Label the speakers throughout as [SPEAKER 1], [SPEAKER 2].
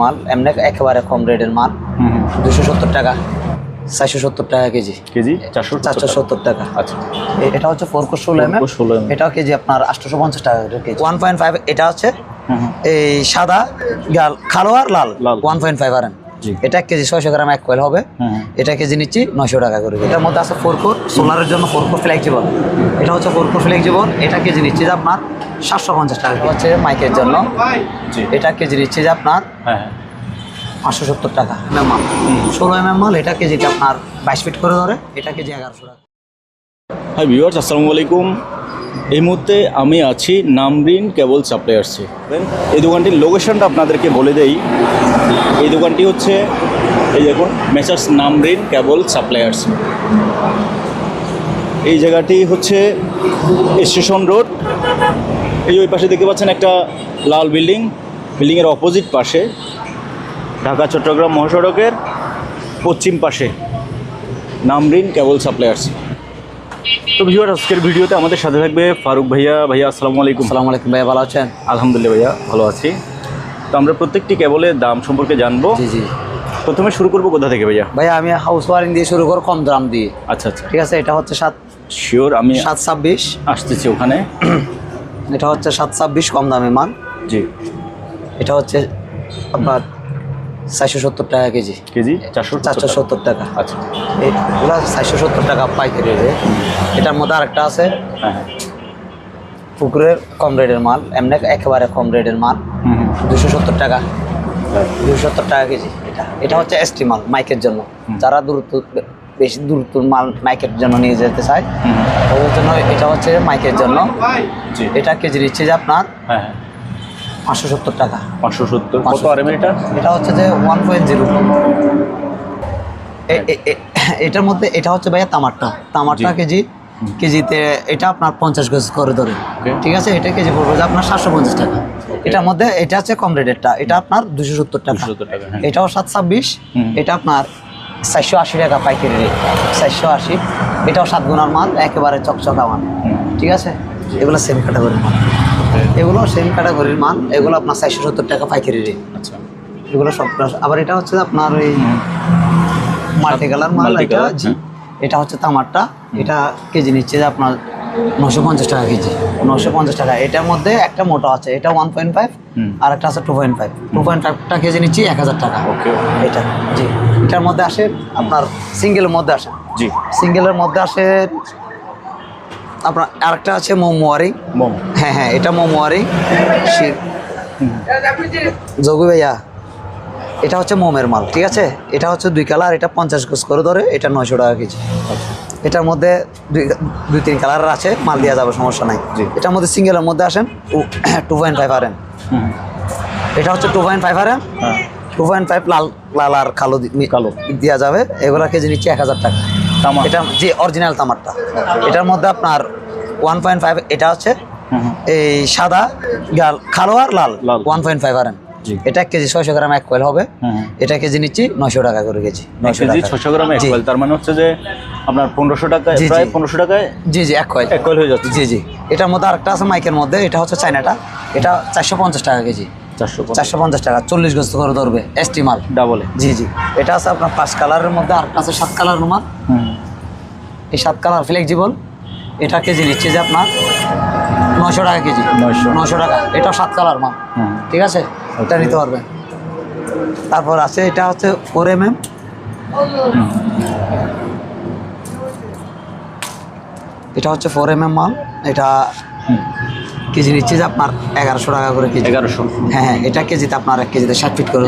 [SPEAKER 1] মাল এমনি একেবারে কম রেটের মাল। দুশো সত্তর টাকা চারশো সত্তর টাকা কেজি।
[SPEAKER 2] কেজি? চারশো
[SPEAKER 1] চারশো সত্তর টাকা।
[SPEAKER 2] আচ্ছা।
[SPEAKER 1] এটা হচ্ছে ফোর কোর ষোলো এম
[SPEAKER 2] Four core 16 mm
[SPEAKER 1] এটাও কেজি আপনার আটশোশো পঞ্চাশ টাকা কেজি। ওয়ান পয়েন্ট ফাইভ এটা হচ্ছে। এই সাদা গাল কালো আর লাল। ওয়ান পয়েন্ট ফাইভ আর
[SPEAKER 2] জি।
[SPEAKER 1] এটা এক কেজি ছয়শো গ্রাম এক কয়েল হবে। এটা কেজি নিচ্ছি নয়শো টাকা করে। এটার মধ্যে আছে ফোর কোর সোলারের জন্য ফোর কোর ফ্লেক্সিবল এটা হচ্ছে ফোর কোর ফ্লেক্সিবল এটা কেজি নিচ্ছি যে আপনার সাতশো পঞ্চাশ টাকা হচ্ছে মাইকের জন্য।
[SPEAKER 2] জি।
[SPEAKER 1] এটা কেজি নিচ্ছি যে আপনার
[SPEAKER 2] হ্যাঁ।
[SPEAKER 1] পাঁচশো সত্তর টাকা এম মাল। ষোলো এম এম মাল এটা কেজিতে আপনার বাইশ ফিট করে ধরে এটা কেজি এগারোশো টাকা।
[SPEAKER 2] হ্যাঁ ভিউয়ার্স আসসালামু আলাইকুম। এই মুহূর্তে আমি আছি নামরিন কেবল সাপ্লায়ার্সে এই দোকানটির লোকেশনটা আপনাদেরকে বলে দেই। এই দোকানটি হচ্ছে, এই দেখুন, মেসার্স নামরিন কেবল সাপ্লায়ার্স এই জায়গাটি হচ্ছে স্টেশন রোড। এই ওই পাশে দেখতে পাচ্ছেন একটা লাল বিল্ডিং। বিল্ডিংয়ের অপোজিট পাশে ঢাকা, চট্টগ্রাম মহাসড়কের পশ্চিম পাশে নামরিন কেবল সাপ্লায়ার্স তো ভিউয়ার আজকের ভিডিওতে আমাদের সাথে থাকবে ফারুক ভাইয়া। ভাইয়া আসসালামু আলাইকুম।
[SPEAKER 1] আসসালামু আলাইকুম ভাইয়া ভালো আছেন?
[SPEAKER 2] আলহামদুলিল্লাহ ভাইয়া ভালো আছি। তো আমরা প্রত্যেকটি কেবলের দাম সম্পর্কে জানব।
[SPEAKER 1] জি জি।
[SPEAKER 2] প্রথমে শুরু করব কোথা থেকে ভাইয়া?
[SPEAKER 1] ভাইয়া আমি হাউস ওয়ারিং দিয়ে শুরু করো কম দাম দিয়ে।
[SPEAKER 2] আচ্ছা আচ্ছা।
[SPEAKER 1] ঠিক আছে এটা হচ্ছে সাত
[SPEAKER 2] শিওর আমি
[SPEAKER 1] সাত ছাব্বিশ।
[SPEAKER 2] আসতেছি ওখানে।
[SPEAKER 1] এটা হচ্ছে সাত ছাব্বিশ কম দামে মান।
[SPEAKER 2] জি।
[SPEAKER 1] এটা হচ্ছে আপনার চারশো সত্তর টাকা কেজি।
[SPEAKER 2] কেজি? চারশো
[SPEAKER 1] চারশো সত্তর টাকা।
[SPEAKER 2] আচ্ছা।
[SPEAKER 1] এগুলো চারশো সত্তর টাকা পাইকারি রেট। এটার মধ্যে আরেকটা আছে।
[SPEAKER 2] হ্যাঁ হ্যাঁ।
[SPEAKER 1] পুকুরের কম রেটের মাল এমনি একেবারে কম রেটের মাল। দুশো সত্তর টাকা। দুশো সত্তর টাকা কেজি এটা। এটা হচ্ছে এসটি মাল মাইকের জন্য। যারা দূরত্ব বেশি দূরত্ব মাল মাইকের জন্য নিয়ে যেতে চায়। ওদের জন্য এটা হচ্ছে মাইকের জন্য। এটা কেজি নিচ্ছে যে আপনার
[SPEAKER 2] হ্যাঁ।
[SPEAKER 1] পাঁচশো সত্তর টাকা।
[SPEAKER 2] পাঁচশো সত্তর। কত আর এটা?
[SPEAKER 1] এটা হচ্ছে যে ওয়ান পয়েন্ট জিরো। এটার মধ্যে এটা হচ্ছে ভাইয়া তামারটা। তামারটা কেজি কেজিতে এটা আপনার পঞ্চাশ গজ করে ধরে। ঠিক আছে? এটা কেজি পড়বে যে আপনার সাতশো পঞ্চাশ টাকা। এটার মধ্যে এটা হচ্ছে কম রেটেরটা। এটা আপনার দুশো সত্তর টাকা।
[SPEAKER 2] দুশো সত্তর টাকা হ্যাঁ।
[SPEAKER 1] এটাও সাত ছাব্বিশ। এটা আপনার চারশো আশি টাকা পাইকারি রেট চারশো আশি। এটাও সাত গুণার মাল একেবারে চকচকা মাল ঠিক আছে? এগুলো সেম ক্যাটাগরির মাল এগুলো সেম ক্যাটাগরির মাল এগুলো আপনার চারশো সত্তর টাকা পাইকারি রেট।
[SPEAKER 2] আচ্ছা।
[SPEAKER 1] এগুলো সব আবার এটা হচ্ছে আপনার ওই মাল্টি কালার মাল এটা জি। এটা হচ্ছে তামারটা এটা কেজি নিচ্ছে যে আপনার নশো পঞ্চাশ টাকা কেজি। নশো পঞ্চাশ টাকা। এটার মধ্যে একটা মোটা আছে এটা ওয়ান পয়েন্ট ফাইভ আর একটা আছে two point five two point ফাইভটা KG নিচ্ছি এক হাজার টাকা।
[SPEAKER 2] ওকে
[SPEAKER 1] এটা জি। এটার মধ্যে আসে আপনার সিঙ্গেলের মধ্যে আসে।
[SPEAKER 2] জি।
[SPEAKER 1] সিঙ্গেলের মধ্যে আসে আপনার আরেকটা আছে মোমোয়ারি।
[SPEAKER 2] মম।
[SPEAKER 1] হ্যাঁ হ্যাঁ এটা মোমোয়ারি। যোগু ভাইয়া এটা হচ্ছে মোমের মাল ঠিক আছে? এটা হচ্ছে দুই কালার এটা পঞ্চাশ গোস করে ধরে এটা নয়শো টাকা কেজি। এটার মধ্যে দুই দুই তিন কালারের আছে মাল দেওয়া যাবে সমস্যা নাই। এটার মধ্যে সিঙ্গেলের মধ্যে আসেন two point five R M এটা হচ্ছে two point five R M two point five লাল লাল আর কালো
[SPEAKER 2] কালো।
[SPEAKER 1] দেওয়া যাবে এগুলা কেজি নিচ্ছে এক হাজার টাকা। এটা যে অরিজিনাল তামারটা। এটার মধ্যে আপনার ওয়ান পয়েন্ট ফাইভ এটা হচ্ছে এই সাদা গাল কালো আর লাল। ওয়ান পয়েন্ট ফাইভ আর
[SPEAKER 2] জি।
[SPEAKER 1] এটা এক কেজি ছয়শো গ্রাম এক কয়েল হবে। এটা কেজি নিচ্ছি নয়শো টাকা করে কেজি। নয়শো
[SPEAKER 2] কেজি ছশো গ্রাম এক। কয়েল তার মানে হচ্ছে যে আপনার পনেরোশো টাকায়। প্রায় পনেরোশো টাকায়
[SPEAKER 1] জি জি এক কয়েল
[SPEAKER 2] এক কয়েল হয়ে যাচ্ছে।
[SPEAKER 1] জি জি। এটার মধ্যে আরেকটা আছে মাইকের মধ্যে এটা হচ্ছে চাইনাটা এটা চারশো পঞ্চাশ টাকা কেজি।
[SPEAKER 2] চারশো
[SPEAKER 1] পঞ্চাশ। টাকা চল্লিশ গজ করে ধরবে এসটি মাল
[SPEAKER 2] ডাবলে
[SPEAKER 1] জি জি। এটা আছে আপনার পাঁচ কালারের মধ্যে আরেকটা আছে সাত কালারের মাল এই সাত কালার ফ্লেক্সিবল এটা কেজি নিচ্ছে যে আপনার নশো টাকা কেজি। নশো টাকা। এটা সাত কালার মাল। ঠিক আছে? এটা নিতে পারবেন। তারপর আছে এটা হচ্ছে ফোর এম এম এটা হচ্ছে ফোর এম এম মাল। এটা। কেজি নিচ্ছে যে আপনার এগারোশো টাকা করে কেজি।
[SPEAKER 2] এগারোশো।
[SPEAKER 1] হ্যাঁ হ্যাঁ এটা কেজিতে আপনার এক কেজিতে ষাট ফিট করে।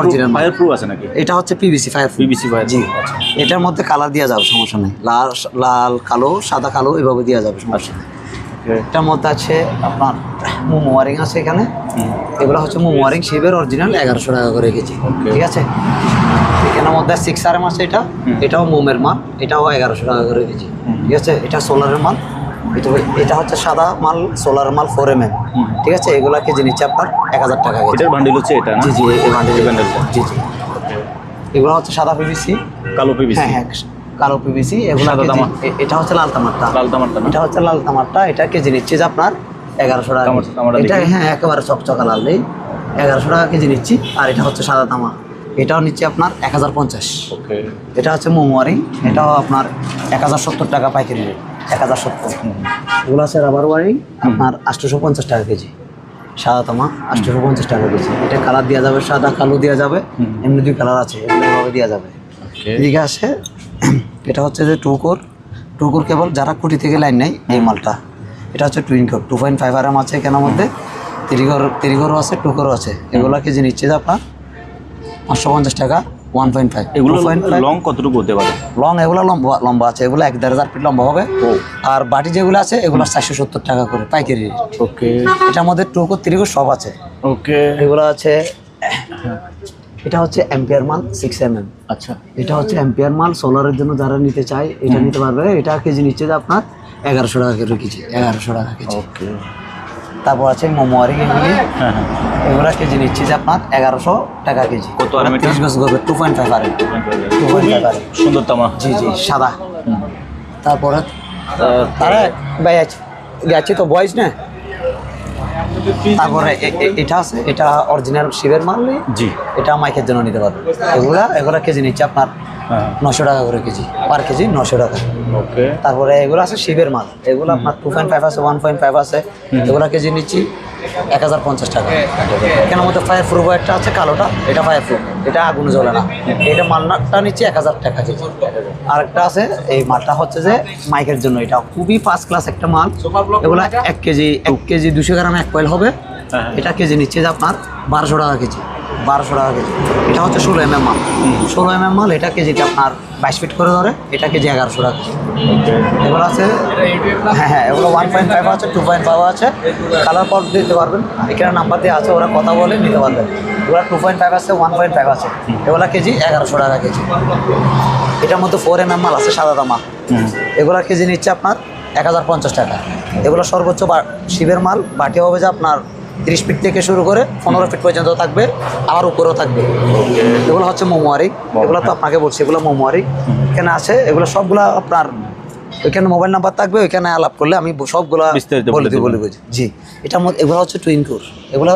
[SPEAKER 1] অরিজিনাল
[SPEAKER 2] ফায়ার প্রুফ আছে নাকি?
[SPEAKER 1] এটা হচ্ছে পিবিসি ফাইভ
[SPEAKER 2] পিবিসি ফায়ার
[SPEAKER 1] জি। এটার মধ্যে কালার দেওয়া যাবে সমস্যা নেই। লাল লাল কালো সাদা কালো এভাবে দেওয়া যাবে সমস্যা নেই। এটার মধ্যে আছে আপনার মোমো ওয়ারিং আছে এখানে। এগুলো হচ্ছে মোমো ওয়ারিং শিবের অরিজিনাল এগারোশো টাকা করে কেজি। ঠিক আছে? এখানের মধ্যে সিক্স আর এম আছে এটা। এটাও মোমের মাল এটাও এগারোশো টাকা করে কেজি। ঠিক আছে? এটা সোলারের মাল। এটা এটা হচ্ছে সাদা মাল সোলার মাল ফোর এম ঠিক আছে? এগুলা কেজি নিচ্ছে আপনার এক হাজার টাকা
[SPEAKER 2] এটার বান্ডিল হচ্ছে এটা
[SPEAKER 1] জি জি এই বান্ডিল জি জি। এগুলো হচ্ছে সাদা পিভিসি
[SPEAKER 2] কালো পিবিসি
[SPEAKER 1] হ্যাঁ হ্যাঁ কালো পিভিসি এগুলো এটা হচ্ছে লাল তামারটা।
[SPEAKER 2] লাল তামারটা
[SPEAKER 1] এটা হচ্ছে লাল তামারটা। এটা কেজি নিচ্ছে যে আপনার এগারোশো টাকা এটা হ্যাঁ একেবারে চকচকা লাল নেই। এগারোশো টাকা কেজি নিচ্ছি আর এটা হচ্ছে সাদা তামা এটাও নিচ্ছি আপনার এক হাজার পঞ্চাশ। এটা হচ্ছে মোমোয়ারি এটাও আপনার এক হাজার সত্তর টাকা পাইকারি রেট। এক হাজার সত্তর। এগুলো আছে রাবার ওয়ারিং আপনার আটশোশো পঞ্চাশ টাকা কেজি। সাদা তামা আটশোশো পঞ্চাশ টাকা কেজি। এটা কালার দেওয়া যাবে সাদা কালো দেওয়া যাবে এমনি দুই কালার আছে এগুলো এভাবে দেওয়া যাবে। এদিকে আসে এটা হচ্ছে যে two core. Two core cable যারা কুটি থেকে লাইন নেয় এই মালটা। এটা হচ্ছে twin core two point five R M আছে এখানের মধ্যে। তিরিগর তিরিগরও আছে টু কোরও আছে। এগুলো কেজি নিচ্ছে যে আপনার পাঁচশো পঞ্চাশ টাকা। ওয়ান পয়েন্ট ফাইভ
[SPEAKER 2] এগুলো লং কতটুকু হতে পারে?
[SPEAKER 1] লং এগুলো লম্বা লম্বা আছে। এগুলো এক দেড় হাজার ফিট লম্বা হবে। আর বাটি যেগুলো আছে এগুলো চারশো সত্তর টাকা করে পাইকারি
[SPEAKER 2] ওকে।
[SPEAKER 1] এটার মধ্যে টুকো তিরিগো সব আছে।
[SPEAKER 2] ওকে।
[SPEAKER 1] এগুলো আছে এটা হচ্ছে এম্পিয়ার মাল সিক্স এম এম
[SPEAKER 2] আচ্ছা।
[SPEAKER 1] এটা হচ্ছে এম্পিয়ার মাল সোলারের জন্য যারা নিতে চায় এটা নিতে পারবে। এটা কেজি নিচ্ছে যে আপনার এগারোশো টাকা করে কেজি এগারোশো টাকা কেজি।
[SPEAKER 2] ওকে।
[SPEAKER 1] তারপর আছে মোমোয়ারিং এগুলি।
[SPEAKER 2] হ্যাঁ হ্যাঁ।
[SPEAKER 1] এগুলো কেজি নিচ্ছে যে আপনার এগারোশো টাকা কেজি।
[SPEAKER 2] কত আর
[SPEAKER 1] তিরিশ গজ করবে টু পয়েন্ট ফাইভ আর টু পয়েন্ট ফাইভ আর
[SPEAKER 2] সুন্দর তামা।
[SPEAKER 1] জি জি সাদা। তারপরে তারা ভাই আছে যাচ্ছি তো বয়স না? তারপরে এটা আছে এটা অরিজিনাল শিবের মাল
[SPEAKER 2] জি।
[SPEAKER 1] এটা মাইকের জন্য নিতে পারবে। এগুলা এগুলা কেজি নিচ্ছে আপনার নশো টাকা করে কেজি পার কেজি নশো টাকা।
[SPEAKER 2] ওকে।
[SPEAKER 1] তারপরে এগুলো আছে শিবের মাল। এগুলো আপনার টু পয়েন্ট ফাইভ আছে ওয়ান পয়েন্ট ফাইভ আছে। এগুলো কেজি নিচ্ছি এক হাজার পঞ্চাশ টাকা। এখানের মধ্যে ফায়ার প্রুফ একটা আছে কালোটা। এটা ফায়ার প্রুফ এটা আগুনে জ্বলে না। এটা মালটা নিচ্ছি এক হাজার টাকা কেজি। আরেকটা আছে এই মালটা হচ্ছে যে মাইকের জন্য। এটা খুবই ফার্স্ট ক্লাস একটা মাল। এগুলো এক কেজি এক কেজি দুশো গ্রাম এক কয়েল হবে।
[SPEAKER 2] হ্যাঁ।
[SPEAKER 1] এটা কেজি নিচ্ছে যে আপনার বারোশো টাকা কেজি। বারোশো টাকা কেজি। এটা হচ্ছে ষোলো এম এম মাল। ষোলো এম এম মাল এটা কেজিতে আপনার বাইশ ফিট করে ধরে এটা কেজি এগারোশো টাকা কেজি। এগুলো আছে হ্যাঁ হ্যাঁ এগুলো ওয়ান পয়েন্ট ফাইভ আছে টু পয়েন্ট ফাইভ আছে। কালার পট দিতে পারবেন। এখানে নাম্বার দিয়ে আছে ওরা কথা বলে নিতে পারবেন এগুলো টু পয়েন্ট ফাইভ আছে ওয়ান পয়েন্ট ফাইভ আছে। এগুলো কেজি এগারোশো টাকা কেজি। এটার মধ্যে ফোর এম এম মাল আছে সাদা দামা। এগুলো কেজি নিচ্ছে আপনার এক হাজার পঞ্চাশ টাকা। এগুলো সর্বোচ্চ বা- শিবের মাল বাটি হবে যে আপনার তিরিশ ফিট থেকে শুরু করে পনেরো ফিট পর্যন্ত থাকবে আবার উপরেও থাকবে। এগুলো হচ্ছে মোমোয়ারি এগুলো তো আপনাকে বলছি এগুলো মোমোয়ারি এখানে আছে এগুলো সবগুলো আপনার ওইখানে মোবাইল নাম্বার থাকবে ওইখানে আলাপ করলে আমি সবগুলো বলে দিই বলে। জি মধ্যে এগুলো হচ্ছে টুইন কোর এগুলো?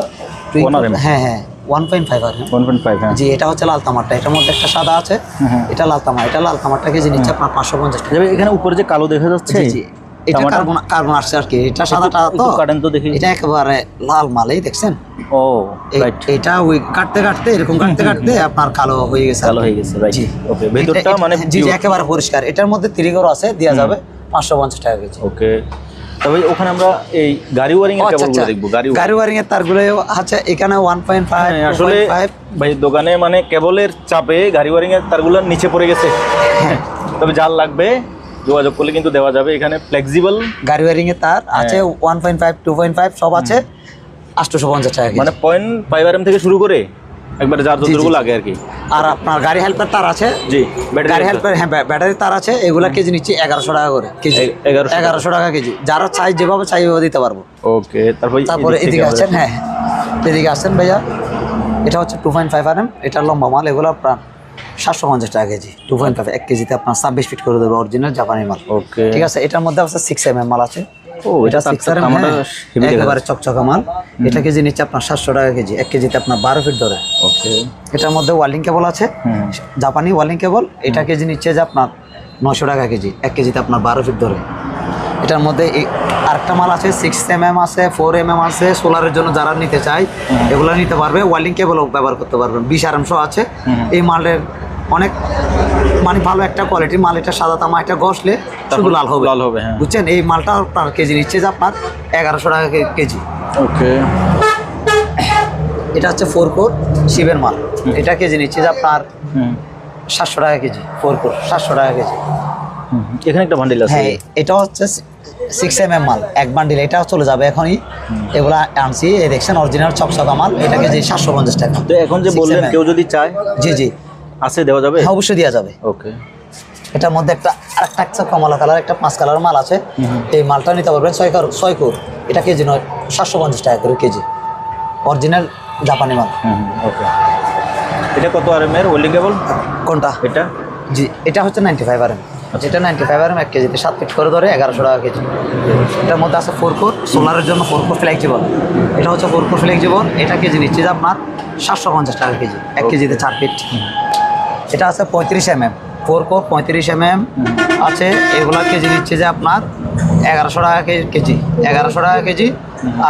[SPEAKER 1] হ্যাঁ হ্যাঁ ওয়ান পয়েন্ট ফাইভ আর
[SPEAKER 2] ওয়ান পয়েন্ট ফাইভ হ্যাঁ।
[SPEAKER 1] জি এটা হচ্ছে লাল তামারটা। এটার মধ্যে একটা সাদা আছে
[SPEAKER 2] হ্যাঁ।
[SPEAKER 1] এটা লাল তামা এটা লাল তামারটা কেজি নিচ্ছে আপনার পাঁচশো পঞ্চাশ টাকা।
[SPEAKER 2] এখানে উপরে যে কালো দেখা যাচ্ছে
[SPEAKER 1] জি। এটা কার্বন কার্বন আসছে আর কি। এটা সাদাটা তো
[SPEAKER 2] কাটেন তো দেখি।
[SPEAKER 1] এটা একেবারে লাল মালেই দেখছেন?
[SPEAKER 2] ও
[SPEAKER 1] এটা ওই কাটতে কাটতে এরকম কাটতে কাটতে আপনার কালো হয়ে গেছে
[SPEAKER 2] কালো হয়ে গেছে রাইট ওকে ভেতরটা মানে
[SPEAKER 1] জি একেবারে পরিষ্কার। এটার মধ্যে তিরিগর আছে দেওয়া যাবে পাঁচশো পঞ্চাশ টাকা কেজি।
[SPEAKER 2] ওকে তবে ওখানে আমরা এই গাড়ি ওয়ারিং এর
[SPEAKER 1] আচ্ছা,
[SPEAKER 2] কেবলগুলো
[SPEAKER 1] আচ্ছা।
[SPEAKER 2] দেখব গাড়ি
[SPEAKER 1] গাড়ি ওয়ারিং এর তারগুলো আছে এখানে ওয়ান পয়েন্ট ফাইভ
[SPEAKER 2] হ্যাঁ, আসলে ভাই দোকানে মানে কেবলের চাপে গাড়ি ওয়ারিং এর তারগুলো নিচে পড়ে গেছে।
[SPEAKER 1] হ্যাঁ।
[SPEAKER 2] তবে জাল লাগবে। যোগাযোগ করলে কিন্তু দেওয়া যাবে। এখানে ফ্লেক্সিবল
[SPEAKER 1] গাড়ি ওয়ারিং এর তার আছে
[SPEAKER 2] হ্যাঁ।
[SPEAKER 1] One point five two point five সব আছে আটশোশো পঞ্চাশ টাকা
[SPEAKER 2] মানে পয়েন্ট ফাইভ আর এম থেকে শুরু করে একবারে যার যতটুকু লাগে আর কি।
[SPEAKER 1] আর আপনার গাড়ি হেল্পের তার আছে।
[SPEAKER 2] জি ব্যাটারি
[SPEAKER 1] গাড়ি হেল্পের হ্যাঁ ব্য- ব্যাটারি তার আছে। এগুলা কেজি নিচ্ছি এগারোশো টাকা করে কেজি।
[SPEAKER 2] এ- 1100 টাকা।
[SPEAKER 1] এগারোশো টাকা কেজি। যারা চাই যেভাবে চাই ওভাবে দিতে পারব।
[SPEAKER 2] ওকে তারপর
[SPEAKER 1] তারপরে
[SPEAKER 2] এদিকে
[SPEAKER 1] আছেন হ্যাঁ এদিকে আসছেন ভাইয়া। এটা হচ্ছে two point five R M এটা লম্বা মাল এগুলো আপনার সাতশো পঞ্চাশ টাকা কেজি টু পয়েন্ট ফাইভ এক কেজিতে আপনার ছাব্বিশ ফিট করে দেবে অরিজিনাল জাপানি মাল।
[SPEAKER 2] ওকে
[SPEAKER 1] ঠিক আছে এটার মধ্যে আছে সিক্স এম এম মাল আছে।
[SPEAKER 2] ও এটা
[SPEAKER 1] সিক্স এম এম একেবারে চকচকা মাল। এটা কেজি নিচ্ছে আপনার সাতশো টাকা কেজি এক কেজিতে আপনার বারো ফিট ধরে।
[SPEAKER 2] ওকে
[SPEAKER 1] এটার মধ্যে ওয়ার্লিং কেবল আছে। জাপানি কেবল এটা কেজি নিচ্ছে যে আপনার নশো টাকা কেজি এক কেজিতে আপনার বারো ফিট ধরে। এটার মধ্যে আরেকটা মাল আছে সিক্স এম এম আছে ফোর এম এম আছে সোলারের জন্য যারা নিতে চায় এগুলো নিতে পারবে। ওয়ার্লিং কেবলও ব্যবহার করতে পারবেন বিশ আর এমশো আছে। এই মালের অনেক মানে ভালো একটা কোয়ালিটির মাল এটা সাদা তামা এটা ঘষলে শুধু লাল হবে।
[SPEAKER 2] লাল হবে, হ্যাঁ।
[SPEAKER 1] বুঝছেন? এই মালটা আপনার কেজি নিচ্ছে যে আপনার এগারোশো টাকা কেজি।
[SPEAKER 2] ওকে।
[SPEAKER 1] এটা হচ্ছে ফোর কোর শিবের মাল। এটা কেজি নিচ্ছে যে আপনার সাতশো টাকা কেজি ফোর কোর সাতশো টাকা কেজি।
[SPEAKER 2] এখানে একটা বান্ডিল আছে।
[SPEAKER 1] হ্যাঁ এটা হচ্ছে সিক্স এম এম মাল এক বান্ডিল এটা চলে যাবে এখনই। এগুলা আনছি এই দেখছেন অরিজিনাল চকচকা মাল এটা কেজি সাতশো পঞ্চাশ টাকা।
[SPEAKER 2] তো এখন যে
[SPEAKER 1] 6
[SPEAKER 2] বললেন কেউ যদি চায়?
[SPEAKER 1] জি জি।
[SPEAKER 2] আছে দেওয়া যাবে?
[SPEAKER 1] হ্যাঁ অবশ্যই দেওয়া যাবে।
[SPEAKER 2] ওকে।
[SPEAKER 1] এটার মধ্যে একটা আরেকটা একটা কমলা কালার একটা পাঁচ কালার মাল আছে। এই মালটা নিতে পারবেন ছয় কার ছয় কোর। এটা কেজি নয় সাতশো পঞ্চাশ টাকা করে কেজি। অরিজিনাল জাপানি মাল।
[SPEAKER 2] ওকে। এটা কত আর এম এর? ওয়েল্ডিং কেবল
[SPEAKER 1] কোনটা?
[SPEAKER 2] এটা?
[SPEAKER 1] জি এটা হচ্ছে নাইনটি ফাইভ আর এম যেটা নাইনটি ফাইভ আর এক কেজিতে সাত ফিট করে ধরে এগারোশো টাকা কেজি। এটার মধ্যে আছে ফোর কোর সোলারের জন্য ফোর কোর ফ্লেক্সিবল এটা হচ্ছে ফোর কোর ফ্লেক্সিবল এটা কেজি নিচ্ছে আপনার সাতশো পঞ্চাশ টাকা কেজি। এক কেজিতে চার ফিট এটা আছে পঁয়ত্রিশ এম এম ফোর কোর পঁয়ত্রিশ এম এম আছে এগুলা কেজি নিচ্ছে যে আপনার এগারোশো টাকা কেজি এগারোশো টাকা কেজি।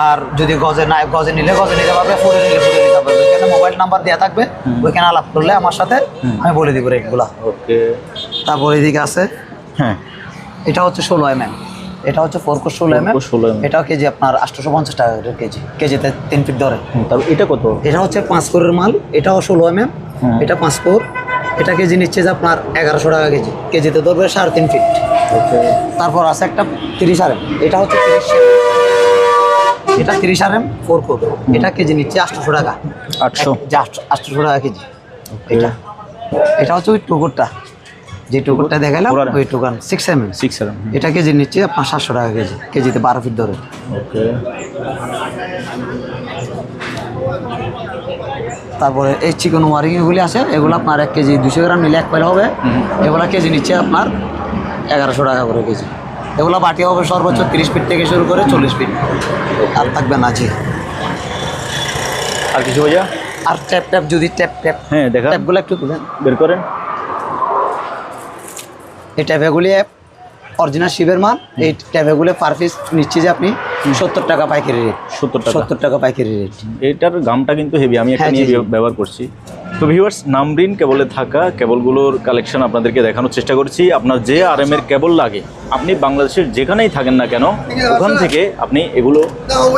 [SPEAKER 1] আর যদি গজে না গজে নিলে গজে নিতে পারবে ফুলে নিলে ফুলে নিতে পারবে। ওইখানে মোবাইল নাম্বার দেওয়া থাকবে ওইখানে আলাপ করলে আমার সাথে আমি বলে দিব রেটগুলা
[SPEAKER 2] ওকে।
[SPEAKER 1] তারপর এদিকে আছে
[SPEAKER 2] হ্যাঁ।
[SPEAKER 1] এটা হচ্ছে ষোলো এম এম এটা হচ্ছে ফোর কোর ষোলো এম এম
[SPEAKER 2] 4 16
[SPEAKER 1] এটাও কেজি আপনার আটশোশো পঞ্চাশ টাকা কেজি। কেজিতে তিন ফিট ধরে।
[SPEAKER 2] তারপর এটা কত?
[SPEAKER 1] এটা হচ্ছে পাঁচ কোরের মাল এটাও ষোলো এম এম এটা পাঁচ কোর। এটা কেজি নিচ্ছে যে আপনার এগারোশো টাকা কেজি। কেজিতে ধরবে সাড়ে তিন ফিট তারপর আছে একটা তিরিশ আর এম এটা হচ্ছে তিরিশ এটা তিরিশ আর এম ফোর কোর এটা কেজি নিচ্ছে আটশোশো টাকা।
[SPEAKER 2] আটশো।
[SPEAKER 1] আটশোশো টাকা কেজি। এটা। এটা হচ্ছে ওই টুকুরটা। যে টুকুরটা দেখালাম? ওই toucan six M M
[SPEAKER 2] six seven
[SPEAKER 1] এটা কেজি নিচ্ছে আপনার সাতশো টাকা কেজি। কেজিতে বারো ফিট ধরে।
[SPEAKER 2] ওকে।
[SPEAKER 1] তারপরে এই চিকেন ওয়ারিং এগুলি আছে এগুলো আপনার এক কেজি দুশো গ্রাম নিলে এক পাইলে হবে। এগুলো কেজি নিচ্ছে আপনার এগারোশো টাকা করে কেজি। এগুলো বাটি হবে সর্বোচ্চ তিরিশ ফিট থেকে শুরু করে চল্লিশ ফিট আর থাকবে না জি।
[SPEAKER 2] আর কিছু ভাইয়া?
[SPEAKER 1] আর ট্যাপ ট্যাপ যদি ট্যাপ ট্যাপ।
[SPEAKER 2] হ্যাঁ দেখা
[SPEAKER 1] ট্যাপগুলো একটু তুলেন।
[SPEAKER 2] বের করেন।
[SPEAKER 1] এই ট্যাপেগুলি অরিজিনাল শিবের মাল এই ট্যাপেগুলো পার পিস নিচ্ছে যে আপনি সত্তর টাকা পাইকারি রেট
[SPEAKER 2] সত্তর টাকা।
[SPEAKER 1] সত্তর টাকা পাইকারি রেট
[SPEAKER 2] এটার গামটা কিন্তু হেভি আমি একটা
[SPEAKER 1] হ্যাঁ,
[SPEAKER 2] নিয়ে ব্যবহার করছি। তো ভিউয়ার্স নামরিন কেবলে থাকা কেবলগুলোর কালেকশন আপনাদেরকে দেখানোর চেষ্টা করছি। আপনার যে আর এম এর কেবল লাগে আপনি বাংলাদেশের যেখানেই থাকেন না কেন ওখান থেকে আপনি এগুলো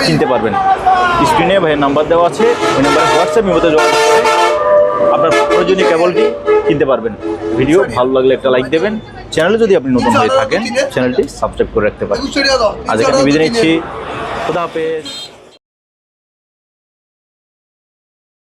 [SPEAKER 2] কিনতে পারবেন। স্ক্রিনে ভাইয়ের নাম্বার দেওয়া আছে ওই নাম্বারে হোয়াটসঅ্যাপ মধ্যে যোগাযোগ করে। আপনার প্রয়োজনীয় কেবলটি কিনতে পারবেন। ভিডিও ভালো লাগলে একটা লাইক দেবেন। চ্যানেলে যদি আপনি নতুন হয়ে থাকেন চ্যানেলটি সাবস্ক্রাইব করে রাখতে পারেন। আজকে আমি বিদায় নিচ্ছি। খুদা হাফেজ।